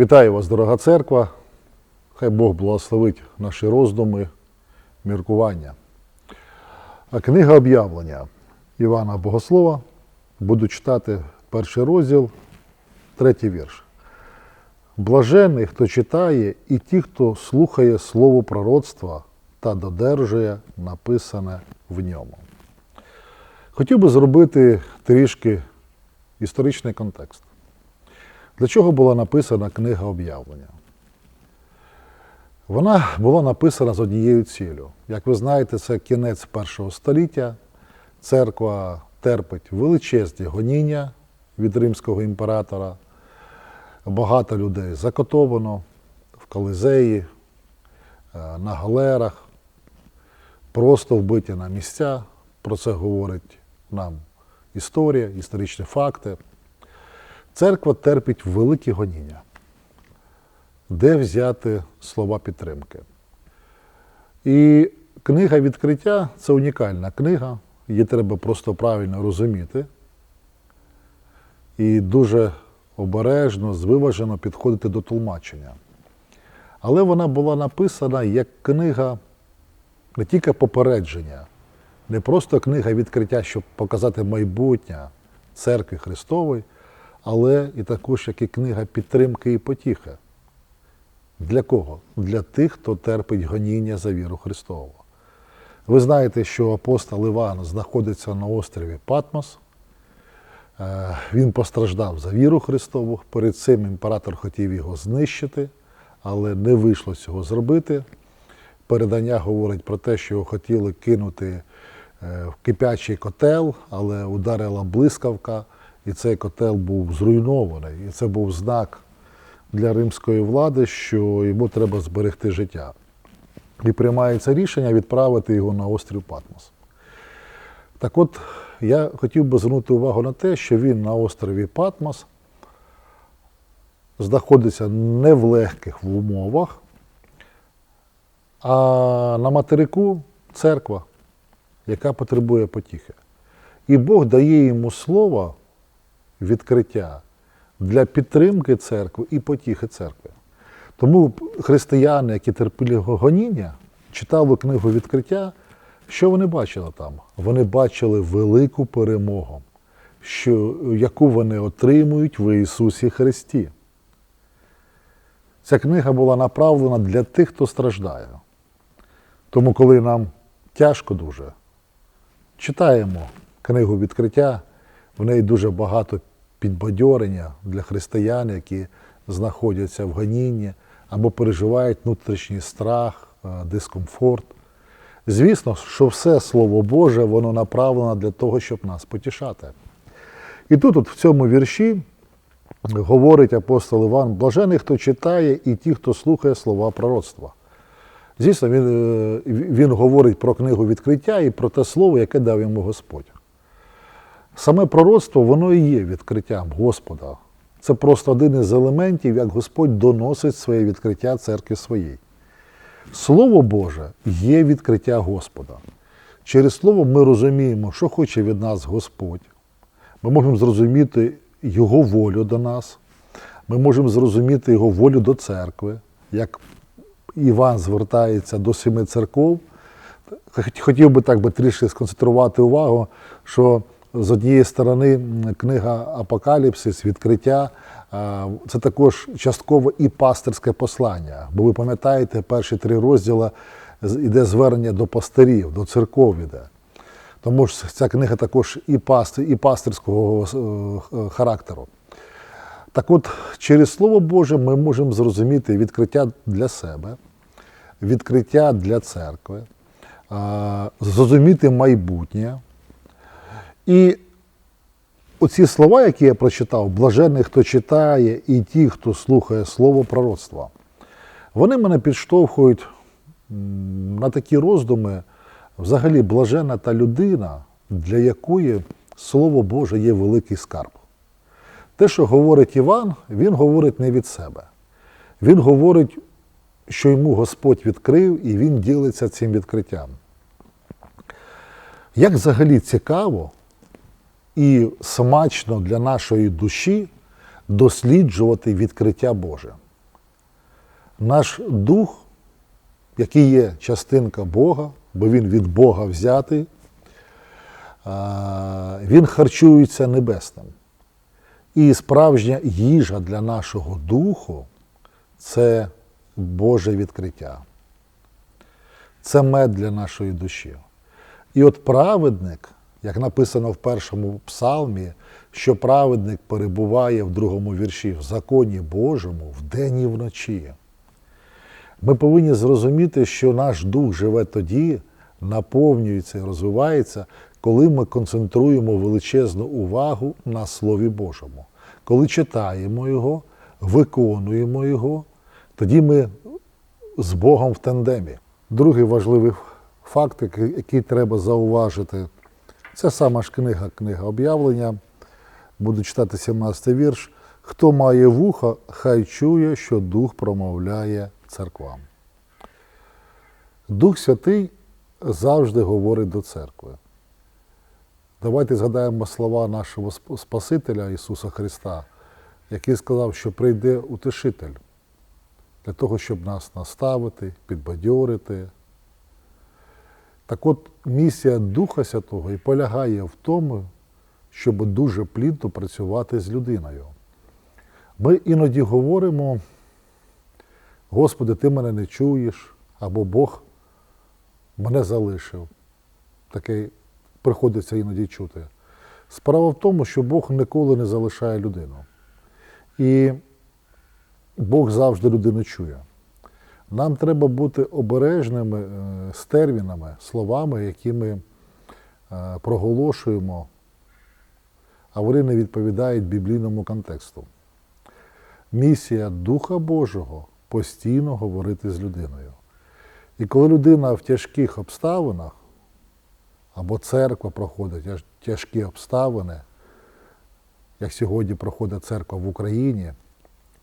Вітаю вас, дорога церква. Хай Бог благословить наші роздуми, міркування. А книга об'явлення Івана Богослова. Буду читати перший розділ, третій вірш. Блажений, хто читає, і ті, хто слухає слово пророцтва та додержує написане в ньому. Хотів би зробити трішки історичний контекст. Для чого була написана книга об'явлення? Вона була написана з однією цілею. Як ви знаєте, це кінець першого століття. Церква терпить величезні гоніння від римського імператора. Багато людей закотовано в Колизеї, е, на галерах, просто вбиті на місця. Про це говорить нам історія, історичні факти. Церква терпить великі гоніння. Де взяти слова підтримки? І книга відкриття це унікальна книга. Її треба просто правильно розуміти і дуже обережно, звиважено підходити до тлумачення. Але вона була написана як книга не тільки попередження, не просто книга відкриття, щоб показати майбутнє церкви Христової, але і також як і книга підтримки і потіхи. Для кого? Для тих, хто терпить гоніння за віру Христову. Ви знаєте, що апостол Іван знаходиться на острові Патмос. Е, Він постраждав за віру Христову. Перед цим імператор хотів його знищити, але не вийшло цього зробити. Передання говорить про те, що його хотіли кинути е, в кипячий котел, але ударила блискавка, і цей котел був зруйнований. І це був знак для римської влади, що йому треба зберегти життя. І приймається рішення відправити його на острів Патмос. Так от, я хотів би звернути увагу на те, що він на острові Патмос знаходиться не в легких умовах, а на материку церква, яка потребує потіхи. І Бог дає йому слово відкриття для підтримки церкви і потіхи церкви. Тому християни, які терпіли гоніння, читали книгу відкриття, що вони бачили там? Вони бачили велику перемогу, що, яку вони отримують в Ісусі Христі. Ця книга була направлена для тих, хто страждає. Тому, коли нам тяжко дуже, читаємо книгу відкриття, в неї дуже багато підбадьорення для християн, які знаходяться в гонінні або переживають внутрішній страх, е, дискомфорт. Звісно, що все Слово Боже, воно направлено для того, щоб нас потішати. І тут, от в цьому вірші, говорить апостол Іван, блажений, хто читає, і ті, хто слухає слова пророцтва. Звісно, він, е, він говорить про книгу відкриття і про те слово, яке дав йому Господь. Саме пророцтво, воно і є відкриттям Господа. Це просто один із елементів, як Господь доносить своє відкриття церкві своїй. Слово Боже є відкриття Господа. Через Слово ми розуміємо, що хоче від нас Господь. Ми можемо зрозуміти Його волю до нас. Ми можемо зрозуміти Його волю до церкви, як Іван звертається до семи церков. Хотів би так би трішки сконцентрувати увагу, що з однієї сторони книга Апокаліпсис, відкриття, це також частково і пастирське послання. Бо ви пам'ятаєте, перші три розділи іде звернення до пастирів, до церков іде. Тому що ця книга також і, пасти, і пастирського е, характеру. Так от, через Слово Боже ми можемо зрозуміти відкриття для себе, відкриття для церкви, зрозуміти майбутнє. І оці слова, які я прочитав, блажений, хто читає, і ті, хто слухає слово пророцтва, вони мене підштовхують на такі роздуми, взагалі блажена та людина, для якої Слово Боже є великий скарб. Те, що говорить Іван, він говорить не від себе. Він говорить, що йому Господь відкрив, і він ділиться цим відкриттям. Як взагалі цікаво і смачно для нашої душі досліджувати відкриття Боже. Наш дух, який є частинка Бога, бо він від Бога взятий, він харчується небесним. І справжня їжа для нашого духу це Боже відкриття. Це мед для нашої душі. І от праведник, як написано в першому псалмі, що праведник перебуває в другому вірші в законі Божому вдень і вночі. Ми повинні зрозуміти, що наш дух живе тоді, наповнюється і розвивається, коли ми концентруємо величезну увагу на Слові Божому. Коли читаємо його, виконуємо його, тоді ми з Богом в тандемі. Другий важливий факт, який треба зауважити, це сама ж книга, книга об'явлення. Буду читати 17 вірш. Хто має вуха, хай чує, що Дух промовляє церквам. Дух Святий завжди говорить до церкви. Давайте згадаємо слова нашого Спасителя Ісуса Христа, який сказав, що прийде утешитель для того, щоб нас наставити, підбадьорити. Так от місія Духа Святого і полягає в тому, щоб дуже плідно працювати з людиною. Ми іноді говоримо, Господи, ти мене не чуєш, або Бог мене залишив. Таке приходиться іноді чути. Справа в тому, що Бог ніколи не залишає людину. І Бог завжди людину чує. Нам треба бути обережними е, з термінами, словами, які ми е, проголошуємо, а вони не відповідають біблійному контексту. Місія Духа Божого постійно говорити з людиною. І коли людина в тяжких обставинах, або церква проходить тяжкі обставини, як сьогодні проходить церква в Україні,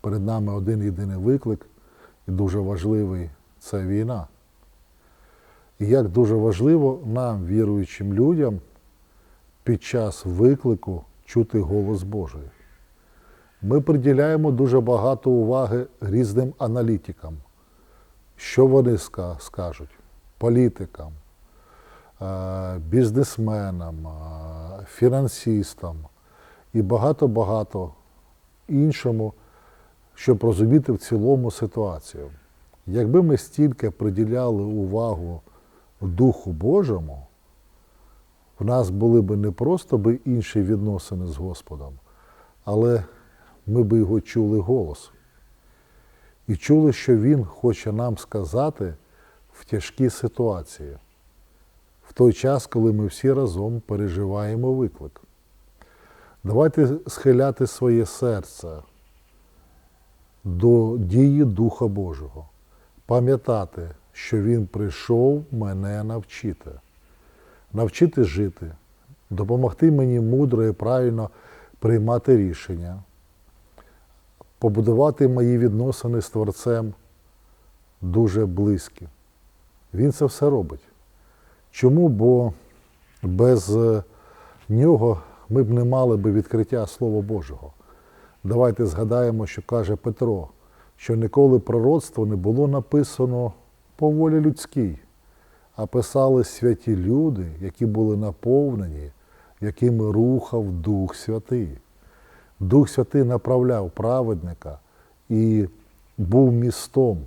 перед нами один єдиний виклик, і дуже важливий це війна. І як дуже важливо нам, віруючим людям, під час виклику чути голос Божий. Ми приділяємо дуже багато уваги різним аналітикам, що вони скажуть, політикам, е, бізнесменам, е, фінансистам і багато-багато іншому, щоб розуміти в цілому ситуацію. Якби ми стільки приділяли увагу Духу Божому, в нас були б не просто би інші відносини з Господом, але ми би його чули голос. І чули, що Він хоче нам сказати в тяжкій ситуації, в той час, коли ми всі разом переживаємо виклик. Давайте схиляти своє серце до дії Духа Божого, пам'ятати, що Він прийшов мене навчити, навчити жити, допомогти мені мудро і правильно приймати рішення, побудувати мої відносини з Творцем дуже близькі. Він це все робить. Чому? Бо без нього ми б не мали би відкриття Слова Божого. Давайте згадаємо, що каже Петро, що ніколи пророцтво не було написано по волі людській, а писали святі люди, які були наповнені, якими рухав Дух Святий. Дух Святий направляв праведника і був містом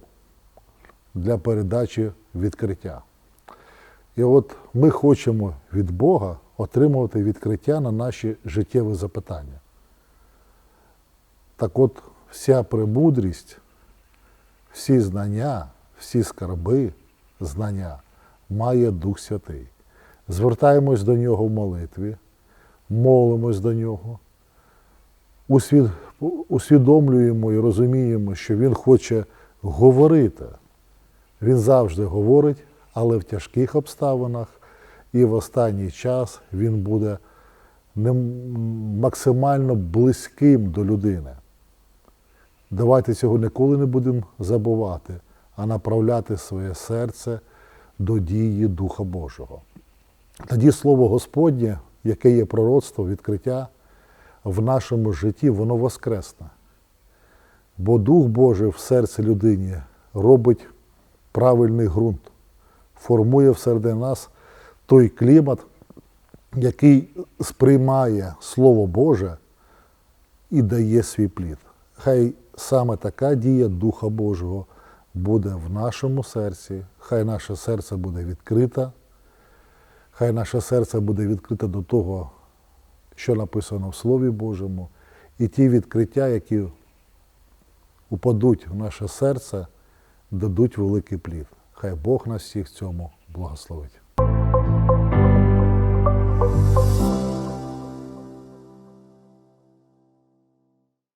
для передачі відкриття. І от ми хочемо від Бога отримувати відкриття на наші життєві запитання. Так от вся премудрість, всі знання, всі скарби, знання має Дух Святий. Звертаємось до нього в молитві, молимось до нього, усвід... усвідомлюємо і розуміємо, що Він хоче говорити. Він завжди говорить, але в тяжких обставинах і в останній час він буде максимально близьким до людини. Давайте цього ніколи не будемо забувати, а направляти своє серце до дії Духа Божого. Тоді Слово Господнє, яке є пророцтво, відкриття в нашому житті, воно воскресне. Бо Дух Божий в серці людині робить правильний ґрунт, формує всередині нас той клімат, який сприймає Слово Боже і дає свій плід. Хай саме така дія Духа Божого буде в нашому серці, хай наше серце буде відкрите, хай наше серце буде відкрите до того, що написано в Слові Божому, і ті відкриття, які упадуть в наше серце, дадуть великий плід. Хай Бог нас всіх цьому благословить.